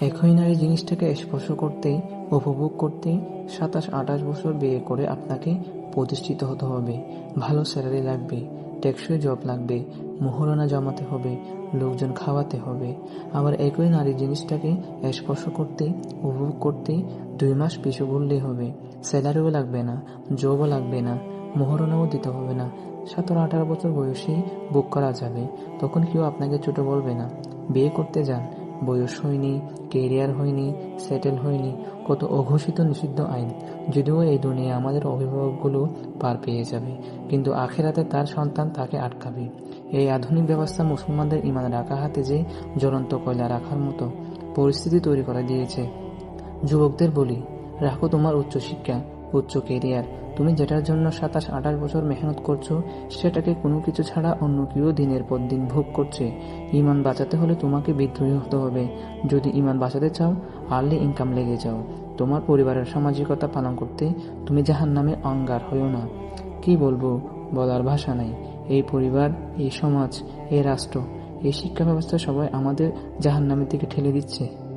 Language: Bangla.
একই নারী জিনিসটাকে স্পর্শ করতেই, উপভোগ করতেই সাতাশ আঠাশ বছর বিয়ে করে আপনাকে প্রতিষ্ঠিত হতে হবে। ভালো স্যালারি লাগবে, টেকসই জব লাগবে, মোহরানা জমাতে হবে, লোকজন খাওয়াতে হবে। আবার একই নারী জিনিসটাকে স্পর্শ করতে উপভোগ করতে দুই মাস পিছু ঘুরলেই হবে। স্যালারিও লাগবে না জবও লাগবে না, মোহরানাও দিতে হবে না। সতেরো আঠারো বছর বয়সেই বুক করা যাবে, তখন কেউ আপনাকে ছোট বলবে না। বিয়ে করতে যান বয়স হয়নি কেরিয়ার হয়নি সেটেল হয়নি, কত অঘোষিত নিষিদ্ধ আইন। যদিও এই দুনিয়া আমাদের অভিভাবকগুলো পার পেয়ে যাবে, কিন্তু আখেরাতে তার সন্তান তাকে আটকাবে। এই আধুনিক ব্যবস্থা মুসলমানদের ইমান রাখা হাতে যে জ্বলন্ত কয়লা রাখার মতো পরিস্থিতি তৈরি করে দিয়েছে। যুবকদের বলি, রাখো তোমার উচ্চশিক্ষা উচ্চ কেরিয়ার তুমি যেটার জন্য সাতাশ, আঠাশ বছর মেহনত করছ, সেটাকে কোনো কিছু ছাড়া অন্য কেউ দিনের পর দিন ভোগ করছে। ইমান বাঁচাতে হলে তোমাকে বিদ্রোহী হতে হবে। যদি ইমান বাঁচাতে চাও, আর্লি ইনকাম লেগে যাও। তোমার পরিবারের সামাজিকতা পালন করতে তুমি জাহান নামে অঙ্গার হইও না। কি বলব? বলার ভাষা নাই। এই পরিবার, এই সমাজ, এই রাষ্ট্র, এই শিক্ষা ব্যবস্থা সবাই আমাদের জাহান নামের দিকে ঠেলে দিচ্ছে।